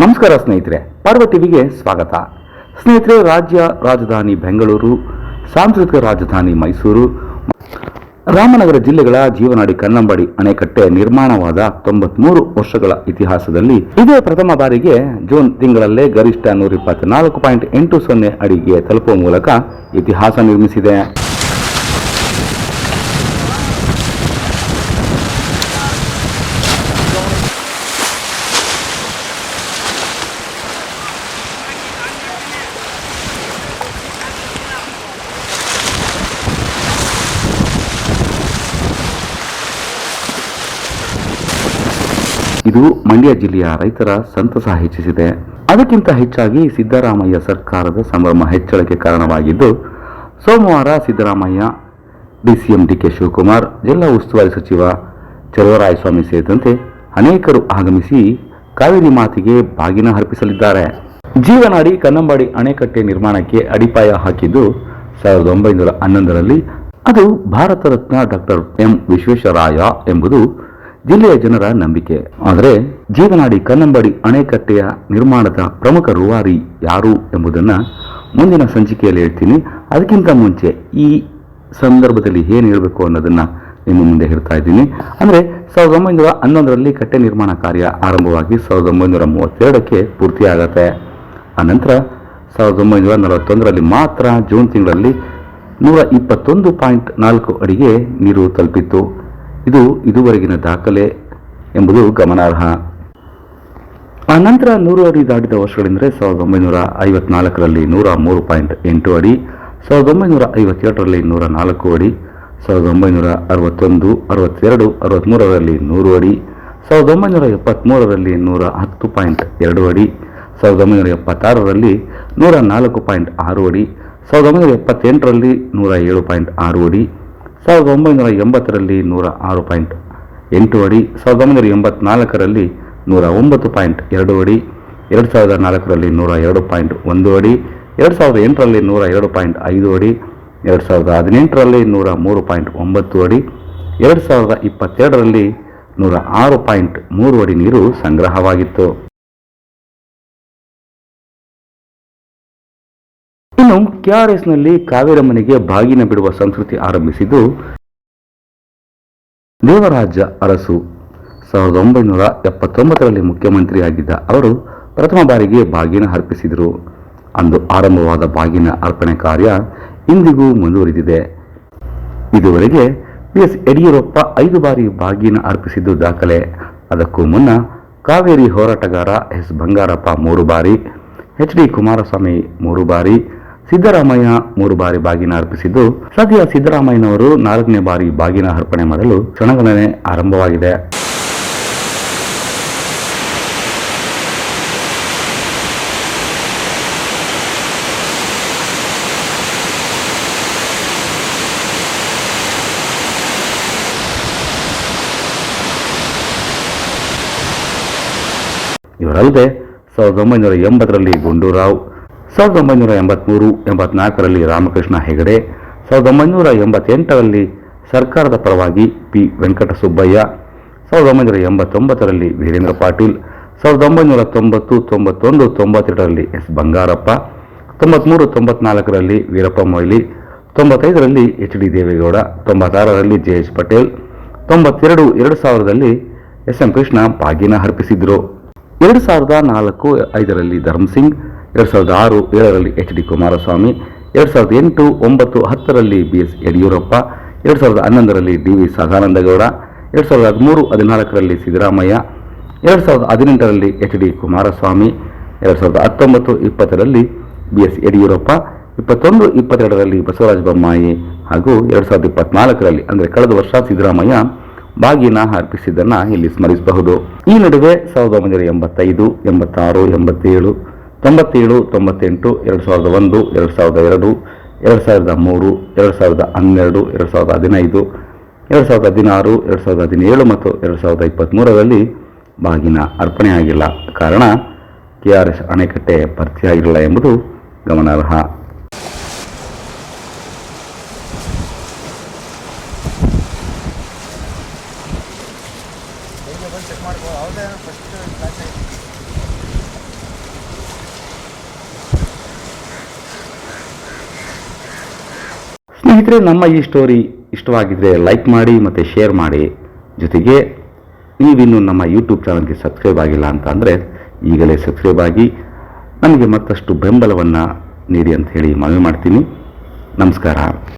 ನಮಸ್ಕಾರ ಸ್ನೇಹಿತರೆ ಪಾರ್ವತಿವಿಗೆ ಸ್ವಾಗತ. ಸ್ನೇಹಿತರೆ, ರಾಜ್ಯ ರಾಜಧಾನಿ ಬೆಂಗಳೂರು, ಸಾಂಸ್ಕೃತಿಕ ರಾಜಧಾನಿ ಮೈಸೂರು, ರಾಮನಗರ ಜಿಲ್ಲೆಗಳ ಜೀವನಾಡಿ ಕನ್ನಂಬಾಡಿ ಅಣೆಕಟ್ಟೆ ನಿರ್ಮಾಣವಾದ ತೊಂಬತ್ಮೂರು ವರ್ಷಗಳ ಇತಿಹಾಸದಲ್ಲಿ ಇದೇ ಪ್ರಥಮ ಬಾರಿಗೆ ಜೂನ್ ತಿಂಗಳಲ್ಲೇ ಗರಿಷ್ಠ ನೂರ ಇಪ್ಪತ್ನಾಲ್ಕು ಪಾಯಿಂಟ್ ಎಂಟು ಸೊನ್ನೆ ಅಡಿಗೆ ತಲುಪುವ ಮೂಲಕ ಇತಿಹಾಸ ನಿರ್ಮಿಸಿದೆ. ಇದು ಮಂಡ್ಯ ಜಿಲ್ಲೆಯ ರೈತರ ಸಂತಸ ಹೆಚ್ಚಿಸಿದೆ. ಅದಕ್ಕಿಂತ ಹೆಚ್ಚಾಗಿ ಸಿದ್ದರಾಮಯ್ಯ ಸರ್ಕಾರದ ಸಂಭ್ರಮ ಹೆಚ್ಚಳಕ್ಕೆ ಕಾರಣವಾಗಿದ್ದು, ಸೋಮವಾರ ಸಿದ್ದರಾಮಯ್ಯ ಡಿಸಿಎಂ ಡಿಕೆ ಶಿವಕುಮಾರ್, ಜಿಲ್ಲಾ ಉಸ್ತುವಾರಿ ಸಚಿವ ಚಲುವರಾಯಸ್ವಾಮಿ ಸೇರಿದಂತೆ ಅನೇಕರು ಆಗಮಿಸಿ ಕಾವೇರಿ ಮಾತಿಗೆ ಬಾಗಿನ ಅರ್ಪಿಸಲಿದ್ದಾರೆ. ಜೀವನಾಡಿ ಕನ್ನಂಬಾಡಿ ಅಣೆಕಟ್ಟೆ ನಿರ್ಮಾಣಕ್ಕೆ ಅಡಿಪಾಯ ಹಾಕಿದ್ದು ಸಾವಿರದ ಒಂಬೈನೂರ ಹನ್ನೊಂದರಲ್ಲಿ ಅದು ಭಾರತ ರತ್ನ ಡಾಕ್ಟರ್ ಎಂ ವಿಶ್ವೇಶ್ವರಾಯ ಎಂಬುದು ಜಿಲ್ಲೆಯ ಜನರ ನಂಬಿಕೆ. ಆದರೆ ಜೀವನಾಡಿ ಕನ್ನಂಬಾಡಿ ಅಣೆಕಟ್ಟೆಯ ನಿರ್ಮಾಣದ ಪ್ರಮುಖ ರೂವಾರಿ ಯಾರು ಎಂಬುದನ್ನ ಮುಂದಿನ ಸಂಚಿಕೆಯಲ್ಲಿ ಹೇಳ್ತೀನಿ. ಅದಕ್ಕಿಂತ ಮುಂಚೆ ಈ ಸಂದರ್ಭದಲ್ಲಿ ಏನು ಹೇಳಬೇಕು ಅನ್ನೋದನ್ನ ನಿಮ್ಮ ಮುಂದೆ ಹೇಳ್ತಾ ಇದ್ದೀನಿ. ಅಂದರೆ ಸಾವಿರದ ಒಂಬೈನೂರ ಹನ್ನೊಂದರಲ್ಲಿ ಕಟ್ಟೆ ನಿರ್ಮಾಣ ಕಾರ್ಯ ಆರಂಭವಾಗಿ ಸಾವಿರದ ಒಂಬೈನೂರ ಮೂವತ್ತೆರಡಕ್ಕೆ ಪೂರ್ತಿಯಾಗತ್ತೆ. ಆನಂತರ ಸಾವಿರದ ಒಂಬೈನೂರ ನಲವತ್ತೊಂದರಲ್ಲಿ ಮಾತ್ರ ಜೂನ್ ತಿಂಗಳಲ್ಲಿ ನೂರ ಇಪ್ಪತ್ತೊಂದು ಪಾಯಿಂಟ್ ನಾಲ್ಕು ಅಡಿಗೆ ನೀರು ತಲುಪಿತ್ತು. ಇದು ಇದುವರೆಗಿನ ದಾಖಲೆ ಎಂಬುದು ಗಮನಾರ್ಹ. ಆ ನಂತರ ನೂರು ಅಡಿ ದಾಟಿದ ವರ್ಷಗಳೆಂದರೆ ಸಾವಿರದ ಒಂಬೈನೂರ ಐವತ್ನಾಲ್ಕರಲ್ಲಿ ನೂರ ಮೂರು ಪಾಯಿಂಟ್ ಎಂಟು ಅಡಿ, ಸಾವಿರದ ಒಂಬೈನೂರ ಐವತ್ತೆರಡರಲ್ಲಿ ನೂರ ನಾಲ್ಕು ಅಡಿ, ಸಾವಿರದ ಒಂಬೈನೂರ ಅರವತ್ತೊಂದು, ಅರವತ್ತೆರಡು ಅರವತ್ತ್ಮೂರರಲ್ಲಿ ನೂರು ಅಡಿ, ಸಾವಿರದ ಒಂಬೈನೂರ ಎಪ್ಪತ್ತ್ಮೂರರಲ್ಲಿ ನೂರ ಹತ್ತು ಪಾಯಿಂಟ್ ಎರಡು ಅಡಿ, ಸಾವಿರದ ಒಂಬೈನೂರ ಎಪ್ಪತ್ತಾರರಲ್ಲಿ ನೂರ ನಾಲ್ಕು ಪಾಯಿಂಟ್ ಆರು ಅಡಿ, ಸಾವಿರದ ಒಂಬೈನೂರ ಎಪ್ಪತ್ತೆಂಟರಲ್ಲಿ ನೂರ ಏಳು ಪಾಯಿಂಟ್ ಆರು ಅಡಿ ಸಾವಿರದ ಒಂಬೈನೂರ ಎಂಬತ್ತರಲ್ಲಿ ನೂರ ಆರು ಪಾಯಿಂಟ್ ಎಂಟು ಅಡಿ ಸಾವಿರದ ಒಂಬೈನೂರ ಎಂಬತ್ನಾಲ್ಕರಲ್ಲಿ ನೂರ ಒಂಬತ್ತು ಪಾಯಿಂಟ್ ಎರಡು ಅಡಿ, ಎರಡು ಸಾವಿರದ ನಾಲ್ಕರಲ್ಲಿ ನೂರ ಎರಡು ಪಾಯಿಂಟ್ ಒಂದು ಅಡಿ, ಎರಡು ಸಾವಿರದ ಎಂಟರಲ್ಲಿ ನೂರ ಎರಡು ಪಾಯಿಂಟ್ ಐದು ಅಡಿ, ಎರಡು ಸಾವಿರದ ಹದಿನೆಂಟರಲ್ಲಿ ನೂರ ಮೂರು ಪಾಯಿಂಟ್ ಒಂಬತ್ತು ಅಡಿ, ಎರಡು ಸಾವಿರದ ಇಪ್ಪತ್ತೆರಡರಲ್ಲಿ ನೂರ ಆರು ಪಾಯಿಂಟ್ ಮೂರು ಅಡಿ ನೀರು ಸಂಗ್ರಹವಾಗಿತ್ತು. ಇನ್ನು ಕೆಆರ್ಎಸ್ನಲ್ಲಿ ಕಾವೇರಮ್ಮನಿಗೆ ಬಾಗಿನ ಬಿಡುವ ಸಂಸ್ಕೃತಿ ಆರಂಭಿಸಿದ್ದು ದೇವರಾಜ ಅರಸು. ಸಾವಿರದ ಒಂಬೈನೂರ ಎಪ್ಪತ್ತೊಂಬತ್ತರಲ್ಲಿ ಮುಖ್ಯಮಂತ್ರಿಯಾಗಿದ್ದ ಅವರು ಪ್ರಥಮ ಬಾರಿಗೆ ಬಾಗಿನ ಅರ್ಪಿಸಿದರು. ಅಂದು ಆರಂಭವಾದ ಬಾಗಿನ ಅರ್ಪಣೆ ಕಾರ್ಯ ಇಂದಿಗೂ ಮುಂದುವರಿದಿದೆ. ಇದುವರೆಗೆ ಬಿಎಸ್ ಯಡಿಯೂರಪ್ಪ ಐದು ಬಾರಿ ಬಾಗಿನ ಅರ್ಪಿಸಿದ್ದು ದಾಖಲೆ. ಅದಕ್ಕೂ ಮುನ್ನ ಕಾವೇರಿ ಹೋರಾಟಗಾರ ಎಸ್ ಬಂಗಾರಪ್ಪ ಮೂರು ಬಾರಿ, ಎಚ್ ಡಿ ಕುಮಾರಸ್ವಾಮಿ ಮೂರು ಬಾರಿ ಸಿದ್ದರಾಮಯ್ಯ ಮೂರು ಬಾರಿ ಬಾಗಿನ ಅರ್ಪಿಸಿದ್ದು, ಸದ್ಯ ಸಿದ್ದರಾಮಯ್ಯನವರು ನಾಲ್ಕನೇ ಬಾರಿ ಬಾಗಿನ ಅರ್ಪಣೆ ಮಾಡಲು ಕ್ಷಣಗಣನೆ ಆರಂಭವಾಗಿದೆ. ಇವರಲ್ಲದೆ ಸಾವಿರದ ಒಂಬೈನೂರ ಎಂಬತ್ತರಲ್ಲಿ ಗುಂಡೂರಾವ್ ಸಾವಿರದ ಒಂಬೈನೂರ ಎಂಬತ್ತ್ಮೂರು ಎಂಬತ್ನಾಲ್ಕರಲ್ಲಿ ರಾಮಕೃಷ್ಣ ಹೆಗಡೆ, ಸಾವಿರದ ಒಂಬೈನೂರ ಎಂಬತ್ತೆಂಟರಲ್ಲಿ ಸರ್ಕಾರದ ಪರವಾಗಿ ಪಿ. ವೆಂಕಟಸುಬ್ಬಯ್ಯ, ಸಾವಿರದ ಒಂಬೈನೂರ ಎಂಬತ್ತೊಂಬತ್ತರಲ್ಲಿ ವೀರೇಂದ್ರ ಪಾಟೀಲ್, ಸಾವಿರದ ಒಂಬೈನೂರ ತೊಂಬತ್ತು, ತೊಂಬತ್ತೊಂದು, ತೊಂಬತ್ತೆರಡರಲ್ಲಿ ಎಸ್. ಬಂಗಾರಪ್ಪ, ತೊಂಬತ್ಮೂರು, ತೊಂಬತ್ನಾಲ್ಕರಲ್ಲಿ ವೀರಪ್ಪ ಮೊಯ್ಲಿ, ತೊಂಬತ್ತೈದರಲ್ಲಿ ಎಚ್. ಡಿ. ದೇವೇಗೌಡ, ತೊಂಬತ್ತಾರರಲ್ಲಿ ಜೆ. ಎಚ್. ಪಟೇಲ್, ತೊಂಬತ್ತೆರಡು, ಎರಡು ಸಾವಿರದಲ್ಲಿ ಎಸ್. ಎಂ. ಕೃಷ್ಣ ಬಾಗಿನ ಅರ್ಪಿಸಿದ್ರು. ಎರಡು ಸಾವಿರದ ನಾಲ್ಕು ಐದರಲ್ಲಿ ಧರ್ಮ್ ಸಿಂಗ್ ಎರಡು ಸಾವಿರದ ಆರು ಏಳರಲ್ಲಿ ಎಚ್ ಡಿ ಕುಮಾರಸ್ವಾಮಿ, ಎರಡು ಸಾವಿರದ ಎಂಟು ಒಂಬತ್ತು ಹತ್ತರಲ್ಲಿ ಬಿ ಎಸ್ ಯಡಿಯೂರಪ್ಪ, ಎರಡು ಸಾವಿರದ ಹನ್ನೊಂದರಲ್ಲಿ ಡಿ ವಿ ಸದಾನಂದಗೌಡ, ಎರಡು ಸಾವಿರದ ಹದಿಮೂರು ಹದಿನಾಲ್ಕರಲ್ಲಿ ಸಿದ್ದರಾಮಯ್ಯ, ಎರಡು ಸಾವಿರದ ಹದಿನೆಂಟರಲ್ಲಿ ಎಚ್ ಡಿ ಕುಮಾರಸ್ವಾಮಿ, ಎರಡು ಸಾವಿರದ ಹತ್ತೊಂಬತ್ತು ಇಪ್ಪತ್ತರಲ್ಲಿ ಬಿ ಎಸ್ ಯಡಿಯೂರಪ್ಪ, ಇಪ್ಪತ್ತೊಂದು ಇಪ್ಪತ್ತೆರಡರಲ್ಲಿ ಬಸವರಾಜ ಬೊಮ್ಮಾಯಿ ಹಾಗೂ ಎರಡು ಸಾವಿರದ ಇಪ್ಪತ್ನಾಲ್ಕರಲ್ಲಿ ಅಂದರೆ ಕಳೆದ ವರ್ಷ ಸಿದ್ದರಾಮಯ್ಯ ಬಾಗಿನ ಅರ್ಪಿಸಿದ್ದನ್ನು ಇಲ್ಲಿ ಸ್ಮರಿಸಬಹುದು. ಈ ನಡುವೆ ಸಾವಿರದ ಒಂಬೈನೂರ ಎಂಬತ್ತೈದು, ಎಂಬತ್ತಾರು, ಎಂಬತ್ತೇಳು ತೊಂಬತ್ತೇಳು, ತೊಂಬತ್ತೆಂಟು, ಎರಡು ಸಾವಿರದ ಒಂದು, ಎರಡು ಸಾವಿರದ ಎರಡು ಎರಡು ಸಾವಿರದ ಮೂರು, ಎರಡು ಸಾವಿರದ ಹನ್ನೆರಡು, ಎರಡು ಸಾವಿರದ ಹದಿನೈದು, ಎರಡು ಸಾವಿರದ ಹದಿನಾರು, ಎರಡು ಸಾವಿರದ ಹದಿನೇಳು ಮತ್ತು ಎರಡು ಸಾವಿರದ ಇಪ್ಪತ್ತ್ಮೂರರಲ್ಲಿ ಬಾಗಿನ ಅರ್ಪಣೆಯಾಗಿಲ್ಲ ಕಾರಣ, ಕೆ ಆರ್ ಎಸ್ ಅಣೆಕಟ್ಟೆ ಭರ್ತಿಯಾಗಿರಲಿಲ್ಲ ಎಂಬುದು ಗಮನಾರ್ಹ. ಚೆಕ್ ಸ್ನೇಹಿತರೆ, ನಮ್ಮ ಈ ಸ್ಟೋರಿ ಇಷ್ಟವಾಗಿದ್ದರೆ ಲೈಕ್ ಮಾಡಿ ಮತ್ತು ಶೇರ್ ಮಾಡಿ. ಜೊತೆಗೆ ನೀವಿನ್ನು ನಮ್ಮ ಯೂಟ್ಯೂಬ್ ಚಾನಲ್ಗೆ ಸಬ್ಸ್ಕ್ರೈಬ್ ಆಗಿಲ್ಲ ಅಂತ ಅಂದರೆ ಈಗಲೇ ಸಬ್ಸ್ಕ್ರೈಬ್ ಆಗಿ ನಮಗೆ ಮತ್ತಷ್ಟು ಬೆಂಬಲವನ್ನು ನೀಡಿ ಅಂತ ಹೇಳಿ ಮನವಿ ಮಾಡ್ತೀನಿ. ನಮಸ್ಕಾರ.